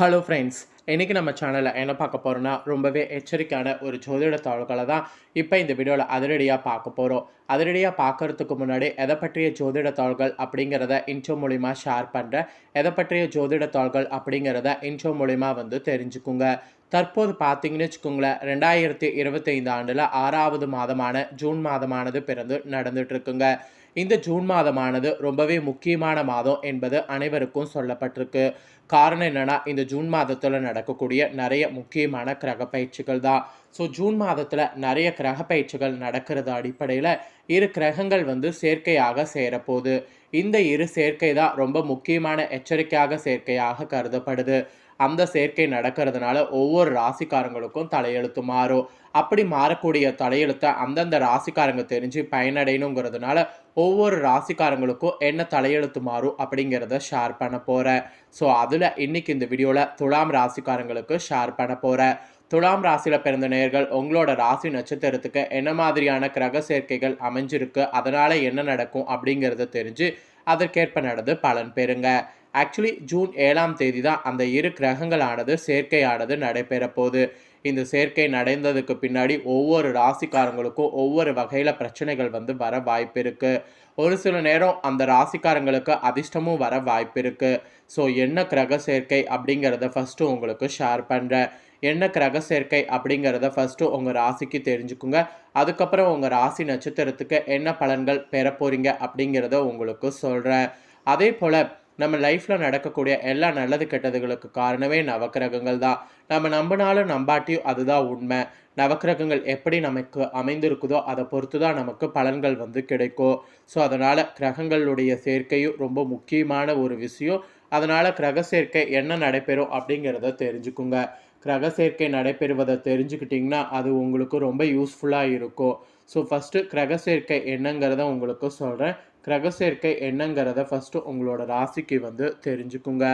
Hello friends இன்றைக்கி நம்ம சேனலில் என்ன பார்க்க போகிறோன்னா ரொம்பவே எச்சரிக்கையான ஒரு ஜோதிட தாள்களை தான் இப்போ இந்த வீடியோவில் அதிரடியாக பார்க்க போகிறோம் அதிரடியாக பார்க்கறதுக்கு முன்னாடி எதை பற்றிய ஜோதிட தாள்கள் அப்படிங்கிறத இன்ட்ரோ மூலிமா ஷேர் பண்ணுறேன் எதை பற்றிய ஜோதிட தாள்கள் அப்படிங்கிறத இன்ட்ரோ மூலிமா வந்து தெரிஞ்சுக்குங்க. தற்போது பார்த்தீங்கன்னு வச்சுக்கோங்களேன் ரெண்டாயிரத்தி இருபத்தைந்து ஆண்டில் ஆறாவது மாதமான ஜூன் மாதமானது பிறந்து நடந்துகிட்ருக்குங்க இந்த ஜூன் மாதமானது ரொம்பவே முக்கியமான மாதம் என்பது அனைவருக்கும் சொல்லப்பட்டிருக்கு. காரணம் என்னன்னா இந்த ஜூன் மாதத்தில் நடக்கக்கூடிய நிறைய முக்கியமான கிரக பயிற்சிகள் தான். ஸோ ஜூன் மாதத்தில் நிறைய கிரக பயிற்சிகள் நடக்கிறது அடிப்படையில் இரு கிரகங்கள் வந்து சேர்க்கையாக சேரப்போகுது. இந்த இரு சேர்க்கை தான் ரொம்ப முக்கியமான எச்சரிக்கையாக சேர்க்கையாக கருதப்படுது. அந்த சேர்க்கை நடக்கிறதுனால ஒவ்வொரு ராசிக்காரங்களுக்கும் தலையெழுத்து மாறும் அப்படி மாறக்கூடிய தலையெழுத்தை அந்தந்த ராசிக்காரங்க தெரிஞ்சு பயனடையணுங்கிறதுனால ஒவ்வொரு ராசிக்காரங்களுக்கும் என்ன தலையெழுத்து மாறும் அப்படிங்கிறத ஷேர் பண்ண போகிறேன் ஸோ அதில் இன்னைக்கு இந்த வீடியோவில் துலாம் ராசிக்காரங்களுக்கு ஷேர் பண்ண போகிறேன் துலாம் ராசியில் பிறந்த நேர்கள் உங்களோட ராசி நட்சத்திரத்துக்கு என்ன மாதிரியான கிரக சேர்க்கைகள் அமைஞ்சிருக்கு அதனால் என்ன நடக்கும் அப்படிங்கிறத தெரிஞ்சு அதற்கேற்ப நடந்து பலன் பெறுங்க. ஆக்சுவலி ஜூன் ஏழாம் தேதி தான் அந்த இரு கிரகங்களானது சேர்க்கையானது நடைபெற போகுது. இந்த சேர்க்கை நடந்ததுக்கு பின்னாடி ஒவ்வொரு ராசிக்காரங்களுக்கும் ஒவ்வொரு வகையில் பிரச்சனைகள் வந்து வர வாய்ப்பு இருக்குது ஒரு சில நேரம் அந்த ராசிக்காரங்களுக்கு அதிர்ஷ்டமும் வர வாய்ப்பு இருக்குது ஸோ என்ன கிரக சேர்க்கை அப்படிங்கிறத ஃபஸ்ட்டு உங்களுக்கு ஷேர் பண்ணுறேன் என்ன கிரக சேர்க்கை அப்படிங்கிறத ஃபஸ்ட்டு உங்கள் ராசிக்கு தெரிஞ்சுக்குங்க. அதுக்கப்புறம் உங்கள் ராசி நட்சத்திரத்துக்கு என்ன பலன்கள் பெற போகிறீங்க அப்படிங்கிறத உங்களுக்கு சொல்கிறேன் அதே போல் நம்ம லைஃப்பில் நடக்கக்கூடிய எல்லா நல்லது கெட்டதுகளுக்கு காரணமே நவக்கிரகங்கள் தான். நம்ம நம்பினாலும் நம்பாட்டியும் அதுதான் உண்மை. நவக்கிரகங்கள் எப்படி நமக்கு அமைந்திருக்குதோ அதை பொறுத்து தான் நமக்கு பலன்கள் வந்து கிடைக்கும். ஸோ அதனால் கிரகங்களுடைய சேர்க்கையும் ரொம்ப முக்கியமான ஒரு விஷயம். அதனால் கிரக சேர்க்கை என்ன நடைபெறும் அப்படிங்கிறத தெரிஞ்சுக்குங்க. கிரக சேர்க்கை நடைபெறுவதை தெரிஞ்சுக்கிட்டிங்கன்னா அது உங்களுக்கு ரொம்ப யூஸ்ஃபுல்லாக இருக்கும். ஸோ ஃபஸ்ட்டு கிரக சேர்க்கை என்னங்கிறத உங்களுக்கு சொல்கிறேன் கிரக சேர்க்கை என்னங்கிறத ஃபஸ்ட்டு உங்களோட ராசிக்கு வந்து தெரிஞ்சுக்குங்க.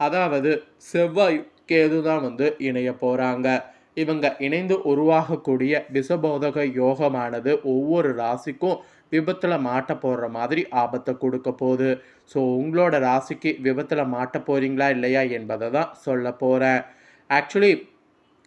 அதாவது செவ்வாய் கேது தான் வந்து இணைய போகிறாங்க இவங்க இணைந்து உருவாகக்கூடிய விஷபோதக யோகமானது ஒவ்வொரு ராசிக்கும் விபத்தில் மாட்ட போடுற மாதிரி ஆபத்தை கொடுக்க போகுது. ஸோ உங்களோட ராசிக்கு விபத்தில் மாட்ட போகிறீங்களா இல்லையா என்பதை தான் சொல்ல போகிறேன் ஆக்சுவலி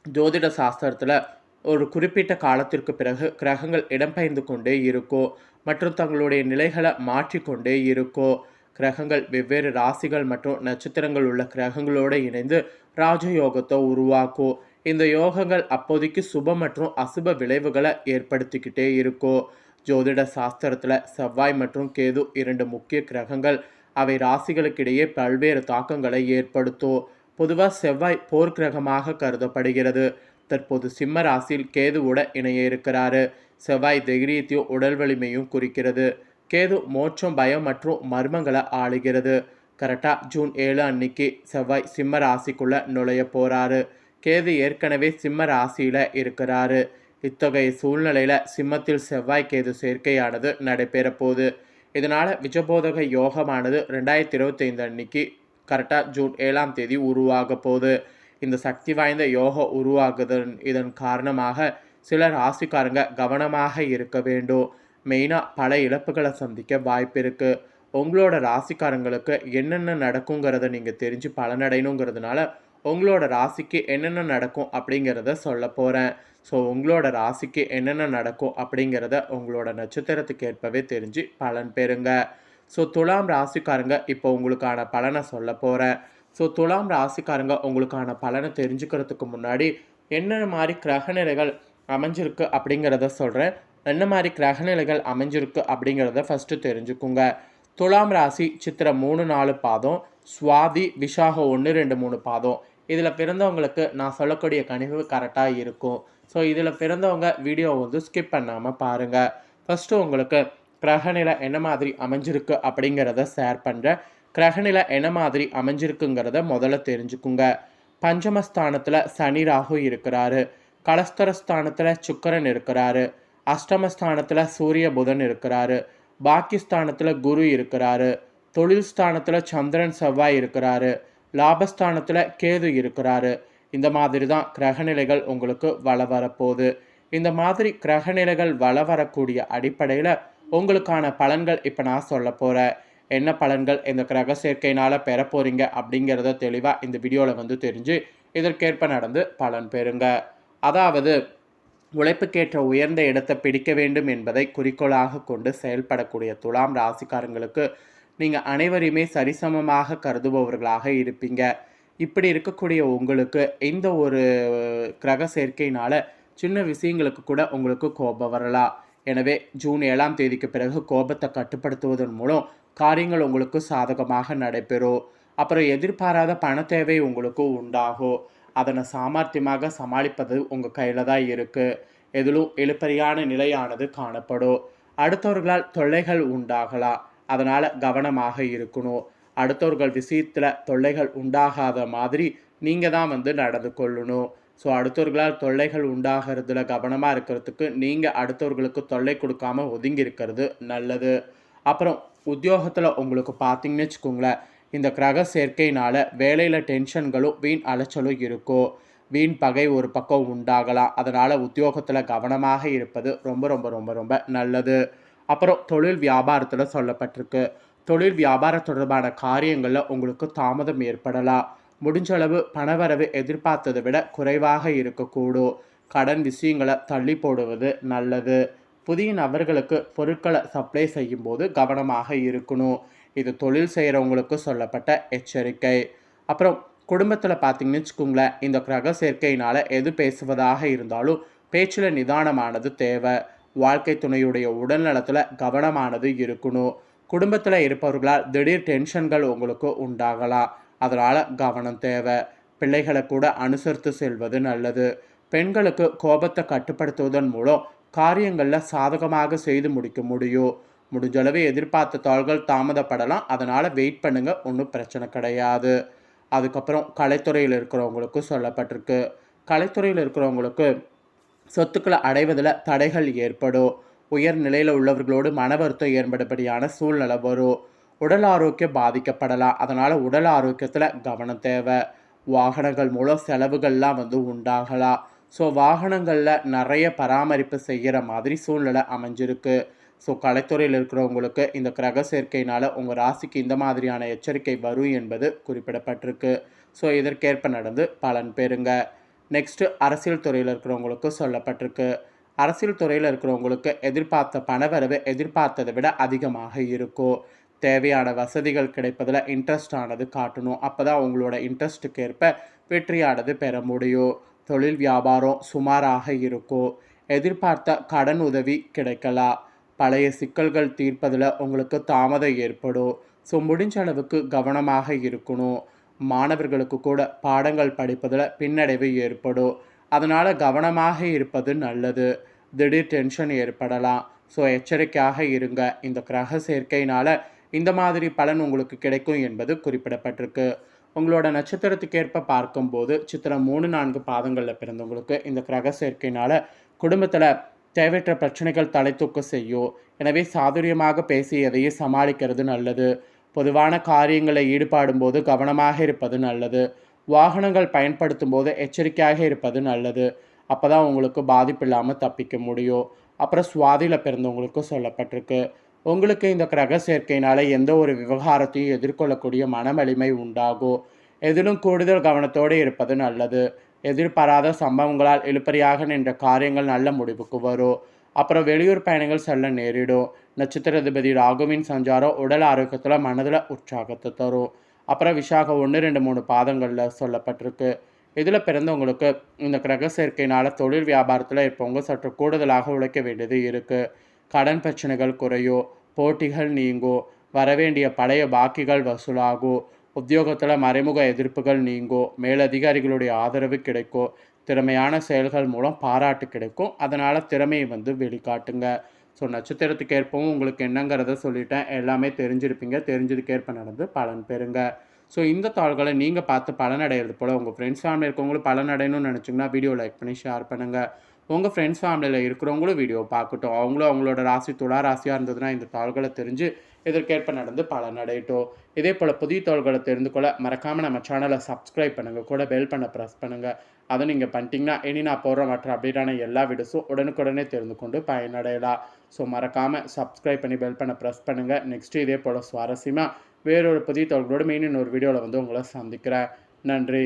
ஜோதிட சாஸ்திரத்தில் ஒரு குறிப்பிட்ட காலத்திற்கு பிறகு கிரகங்கள் இடம்பெயர்ந்து கொண்டே இருக்கோ மற்றும் தங்களுடைய நிலைகளை மாற்றிக்கொண்டே இருக்கோ கிரகங்கள் வெவ்வேறு ராசிகள் மற்றும் நட்சத்திரங்கள் உள்ள கிரகங்களோடு இணைந்து ராஜயோகத்தை உருவாக்கும் இந்த யோகங்கள் அப்போதைக்கு சுப மற்றும் அசுப விளைவுகளை ஏற்படுத்திக்கிட்டே இருக்கும் ஜோதிட சாஸ்திரத்தில் செவ்வாய் மற்றும் கேது இரண்டு முக்கிய கிரகங்கள் அவை ராசிகளுக்கிடையே பல்வேறு தாக்கங்களை ஏற்படுத்தும். பொதுவாக செவ்வாய் போர்க்கிரகமாக கருதப்படுகிறது. தற்போது சிம்ம ராசியில் கேதுவோட இணைய இருக்கிறாரு. செவ்வாய் தைரியத்தையும் உடல் வலிமையும் குறிக்கிறது. கேது மோட்சம் பயம் மற்றும் மர்மங்களை ஆளுகிறது. கரெக்டாக ஜூன் ஏழு அன்னைக்கு செவ்வாய் சிம்ம ராசிக்குள்ளே நுழைய போகிறாரு கேது ஏற்கனவே சிம்ம ராசியில் இருக்கிறாரு. இத்தகைய சூழ்நிலையில் சிம்மத்தில் செவ்வாய் கேது சேர்க்கையானது நடைபெற போகுது. இதனால் விஜபோதக யோகமானது ரெண்டாயிரத்தி இருபத்தைந்து அன்னைக்கு கரெக்டாக ஜூன் ஏழாம் தேதி உருவாக போகுது. இந்த சக்தி வாய்ந்த யோகம் உருவாகுதன் இதன் காரணமாக சில ராசிக்காரங்க கவனமாக இருக்க வேண்டும். மெயினாக பல இழப்புகளை சந்திக்க வாய்ப்பு இருக்குது உங்களோட ராசிக்காரங்களுக்கு என்னென்ன நடக்குங்கிறத நீங்கள் தெரிஞ்சு பலனடையணுங்கிறதுனால உங்களோட ராசிக்கு என்னென்ன நடக்கும் அப்படிங்கிறத சொல்ல போகிறேன் ஸோ உங்களோட ராசிக்கு என்னென்ன நடக்கும் அப்படிங்கிறத உங்களோட நட்சத்திரத்துக்கு ஏற்பவே தெரிஞ்சு பலன் பெறுங்க. ஸோ துலாம் ராசிக்காரங்க இப்போ உங்களுக்கான பலனை சொல்ல போகிறேன் ஸோ துலாம் ராசிக்காரங்க உங்களுக்கான பலனை தெரிஞ்சுக்கிறதுக்கு முன்னாடி என்ன மாதிரி கிரகநிலைகள் அமைஞ்சிருக்கு அப்படிங்கிறத சொல்கிறேன் என்ன மாதிரி கிரகநிலைகள் அமைஞ்சிருக்கு அப்படிங்கிறத ஃபஸ்ட்டு தெரிஞ்சுக்குங்க. துலாம் ராசி சித்திரை மூணு நாலு பாதம். சுவாதி விஷாக ஒன்று ரெண்டு மூணு பாதம். இதில் பிறந்தவங்களுக்கு நான் சொல்லக்கூடிய கணிவு கரெக்டாக இருக்கும். ஸோ இதில் பிறந்தவங்க வீடியோ வந்து ஸ்கிப் பண்ணாமல் பாருங்கள் ஃபஸ்ட்டு உங்களுக்கு கிரகநிலை என்ன மாதிரி அமைஞ்சிருக்கு அப்படிங்கிறத ஷேர் பண்ணுறேன் கிரகநிலை என்ன மாதிரி அமைஞ்சிருக்குங்கிறத முதல்ல தெரிஞ்சுக்குங்க. பஞ்சமஸ்தானத்தில் சனி ராகு இருக்கிறாரு. கலஸ்தரஸ்தானத்தில் சுக்கரன் இருக்கிறாரு. அஷ்டமஸ்தானத்தில் சூரிய புதன் இருக்கிறாரு. பாக்கியஸ்தானத்தில் குரு இருக்கிறாரு. தொழில் ஸ்தானத்தில் சந்திரன் செவ்வாய் இருக்கிறாரு. லாபஸ்தானத்தில் கேது இருக்கிறாரு. இந்த மாதிரி தான் கிரகநிலைகள் உங்களுக்கு வள வரப்போகுது. இந்த மாதிரி கிரகநிலைகள் வள வரக்கூடிய அடிப்படையில் உங்களுக்கான பலன்கள் இப்போ நான் சொல்ல போகிறேன் என்ன பலன்கள் இந்த கிரக சேர்க்கையினால் பெற போகிறீங்க அப்படிங்கிறத தெளிவாக இந்த வீடியோவில் வந்து தெரிஞ்சு இதற்கேற்ப நடந்து பலன் பெறுங்க. அதாவது உழைப்புக்கேற்ற உயர்ந்த இடத்தை பிடிக்க வேண்டும் என்பதை குறிக்கோளாக கொண்டு செயல்படக்கூடிய துலாம் ராசிக்காரங்களுக்கு நீங்கள் அனைவரையுமே சரிசமமாக கருதுபவர்களாக இருப்பீங்க. இப்படி இருக்கக்கூடிய உங்களுக்கு இந்த ஒரு கிரக சேர்க்கையினால் சின்ன விஷயங்களுக்கு கூட உங்களுக்கு கோபம் வரலாம். எனவே ஜூன் ஏழாம் தேதிக்கு பிறகு கோபத்தை கட்டுப்படுத்துவதன் மூலம் காரியங்கள் உங்களுக்கு சாதகமாக நடைபெறும் அப்புறம் எதிர்பாராத பண தேவை உங்களுக்கு உண்டாகும் அதனை சாமர்த்தியமாக சமாளிப்பது உங்கள் கையில் தான் இருக்குது எதிலும் இழுப்பறியான நிலையானது காணப்படும் அடுத்தவர்களால் தொல்லைகள் உண்டாகலாம் அதனால் கவனமாக இருக்கணும். அடுத்தவர்கள் விஷயத்தில் தொல்லைகள் உண்டாகாத மாதிரி நீங்கள் தான் வந்து நடந்து கொள்ளணும். ஸோ அடுத்தவர்களால் தொல்லைகள் உண்டாகிறதுல கவனமாக இருக்கிறதுக்கு நீங்கள் அடுத்தவர்களுக்கு தொல்லை கொடுக்காம ஒதுங்கி இருக்கிறது நல்லது. அப்புறம் உத்தியோகத்தில் உங்களுக்கு பார்த்தீங்கன்னு வச்சுக்கோங்களேன் இந்த கிரக சேர்க்கையினால் வேலையில் டென்ஷன்களும் வீண் அலைச்சலும் இருக்கும். வீண் பகை ஒரு பக்கம் உண்டாகலாம். அதனால் உத்தியோகத்தில் கவனமாக இருப்பது ரொம்ப ரொம்ப ரொம்ப ரொம்ப நல்லது. அப்புறம் தொழில் வியாபாரத்தில் சொல்லப்பட்டிருக்கு. தொழில் வியாபாரம் தொடர்பான காரியங்களில் உங்களுக்கு தாமதம் ஏற்படலாம். முடிஞ்ச அளவு பணவரவு எதிர்பார்த்ததை விட குறைவாக இருக்கக்கூடும். கடன் விஷயங்களை தள்ளி போடுவது நல்லது. புதிய நபர்களுக்கு பொருட்களை சப்ளை செய்யும்போது கவனமாக இருக்கணும். இது தொழில் செய்கிறவங்களுக்கு சொல்லப்பட்ட எச்சரிக்கை. அப்புறம் குடும்பத்தில் பார்த்தீங்கன்னு வச்சுக்கோங்களேன் இந்த கிரக சேர்க்கையினால் எது பேசுவதாக இருந்தாலும் பேச்சில் நிதானமானது தேவை. வாழ்க்கை துணையுடைய உடல்நலத்தில் கவனமானது இருக்கணும். குடும்பத்தில் இருப்பவர்களால் திடீர் டென்ஷன்கள் உங்களுக்கு உண்டாகலாம். அதனால் கவனம் தேவை. பிள்ளைகளை கூட அனுசரித்து செல்வது நல்லது. பெண்களுக்கு கோபத்தை கட்டுப்படுத்துவதன் மூலம் காரியங்களில் சாதகமாக செய்து முடிக்க முடியும் முடிஞ்சளவு எதிர்பார்த்த தாள்கள் தாமதப்படலாம். அதனால் வெயிட் பண்ணுங்கள் ஒன்றும் பிரச்சனை கிடையாது. அதுக்கப்புறம் கலைத்துறையில் இருக்கிறவங்களுக்கு சொல்லப்பட்டிருக்கு. கலைத்துறையில் இருக்கிறவங்களுக்கு சொத்துக்களை அடைவதில் தடைகள் ஏற்படும். உயர் நிலையில் உள்ளவர்களோடு மன வருத்தம் ஏற்படும்படியான சூழ்நிலை வரும். உடல் ஆரோக்கியம் பாதிக்கப்படலாம். அதனால் உடல் ஆரோக்கியத்தில் கவனம் தேவை. வாகனங்கள் மூலம் செலவுகள்லாம் வந்து உண்டாகலாம். ஸோ வாகனங்களில் நிறைய பராமரிப்பு செய்கிற மாதிரி சூழ்நிலை அமைஞ்சிருக்கு. ஸோ கலைத்துறையில் இருக்கிறவங்களுக்கு இந்த கிரக சேர்க்கையினால் உங்கள் ராசிக்கு இந்த மாதிரியான எச்சரிக்கை வரும் என்பது குறிப்பிடப்பட்டிருக்கு. ஸோ இதற்கேற்ப நடந்து பலன் பெறுங்க. நெக்ஸ்ட்டு அரசியல் துறையில் இருக்கிறவங்களுக்கு சொல்லப்பட்டிருக்கு. அரசியல் துறையில் இருக்கிறவங்களுக்கு எதிர்பார்த்த பணவரவு எதிர்பார்த்ததை விட அதிகமாக இருக்கும் தேவையான வசதிகள் கிடைப்பதில் இன்ட்ரெஸ்ட் ஆனது காட்டணும். அப்போ தான் உங்களோட இன்ட்ரெஸ்ட்டுக்கு ஏற்ப வெற்றியானது பெற முடியும். தொழில் வியாபாரம் சுமாராக இருக்கும் எதிர்பார்த்த கடன் உதவி கிடைக்கலாம் பழைய சிக்கல்கள் தீர்ப்பதில் உங்களுக்கு தாமதம் ஏற்படும் ஸோ முடிஞ்ச அளவுக்கு கவனமாக இருக்கணும் மாணவர்களுக்கு கூட பாடங்கள் படிப்பதில் பின்னடைவு ஏற்படும் அதனால் கவனமாக இருப்பது நல்லது. திடீர் டென்ஷன் ஏற்படலாம். ஸோ எச்சரிக்கையாக இருங்க. இந்த கிரக சேர்க்கையினால் இந்த மாதிரி பலன் உங்களுக்கு கிடைக்கும் என்பது குறிப்பிடப்பட்டிருக்கு. உங்களோட நட்சத்திரத்துக்கு ஏற்ப பார்க்கும்போது சித்திரம் மூணு நான்கு பாதங்களில் பிறந்தவங்களுக்கு இந்த கிரக சேர்க்கையினால் குடும்பத்தில் தேவையற்ற பிரச்சனைகள் தலை தூக்க செய்யும். எனவே சாதுரியமாக பேசி எதையும் சமாளிக்கிறது நல்லது. பொதுவான காரியங்களை ஈடுபாடும் போது கவனமாக இருப்பது நல்லது. வாகனங்கள் பயன்படுத்தும் போது எச்சரிக்கையாக இருப்பது நல்லது. அப்போ தான் உங்களுக்கு பாதிப்பு இல்லாமல் தப்பிக்க முடியும். அப்புறம் சுவாதியில் பிறந்தவங்களுக்கு சொல்லப்பட்டிருக்கு. உங்களுக்கு இந்த கிரக சேர்க்கையினால் எந்த ஒரு விவகாரத்தையும் எதிர்கொள்ளக்கூடிய மனவலிமை உண்டாகும். எதிலும் கூடுதல் கவனத்தோடு இருப்பது நல்லது. எதிர்பாராத சம்பவங்களால் இழுப்பறியாக நின்ற காரியங்கள் நல்ல முடிவுக்கு வரும். அப்புறம் வெளியூர் பயணங்கள் செல்ல நேரிடும். நட்சத்திரதிபதி ராகுவின் சஞ்சாரம் உடல் ஆரோக்கியத்தில் மனதில் உற்சாகத்தை தரும். அப்புறம் விஷாக ஒன்று ரெண்டு மூணு பாதங்களில் சொல்லப்பட்டிருக்கு. இதில் பிறந்தவங்களுக்கு இந்த கிரக சேர்க்கையினால் தொழில் வியாபாரத்தில் இருப்பவங்க சற்று கூடுதலாக உழைக்க வேண்டியது இருக்குது கடன் பிரச்சனைகள் குறையும் போட்டிகள் நீங்கும் வரவேண்டிய பழைய பாக்கிகள் வசூலாகும் உத்தியோகத்தில் மறைமுக எதிர்ப்புகள் நீங்கோ மேலதிகாரிகளுடைய ஆதரவு கிடைக்கும் திறமையான செயல்கள் மூலம் பாராட்டு கிடைக்கும் அதனால் திறமையை வந்து வெளிக்காட்டுங்க. ஸோ நட்சத்திரத்துக்கு ஏற்பவும் உங்களுக்கு என்னங்கிறத சொல்லிட்டேன். எல்லாமே தெரிஞ்சிருப்பீங்க. தெரிஞ்சதுக்கேற்ப நடந்து பலன் பெறுங்க. ஸோ இந்த தாள்களை நீங்கள் பார்த்து பலன் அடையிறது போல் உங்கள் ஃப்ரெண்ட்ஸ் ஃபேமிலி இருக்கவங்களும் பலன் அடையணும்னு நினச்சிங்கன்னா வீடியோ லைக் பண்ணி ஷேர் பண்ணுங்கள் உங்கள் ஃப்ரெண்ட்ஸ் ஃபேமிலியில் இருக்கிறவங்களும் வீடியோ பார்க்கட்டும். அவங்களும் அவங்களோட ராசி துளா ராசியாக இருந்ததுன்னா இந்த தாள்களை தெரிஞ்சு இதற்கேற்ப நடந்து பல நடையட்டும் இதே போல் புதிய தோள்களை தெரிந்து கொள்ள மறக்காமல் நம்ம சேனலை சப்ஸ்கிரைப் பண்ணுங்கள் கூட பெல் பண்ண ப்ரெஸ் பண்ணுங்கள் அதை நீங்கள் பண்ணிட்டீங்கன்னா இனி நான் போடுற மற்ற அப்டேட்டான எல்லா வீடியோஸும் உடனுக்குடனே தெரிந்து கொண்டு பயனடையலாம் ஸோ மறக்காமல் சப்ஸ்கிரைப் பண்ணி பெல் பண்ண ப்ரெஸ் பண்ணுங்கள் நெக்ஸ்ட்டு இதே போல் சுவாரஸ்யமாக வேறொரு புதிய தோள்களோடு மெயின் இன்னொரு வீடியோவில் வந்து உங்களை சந்திக்கிறேன். நன்றி.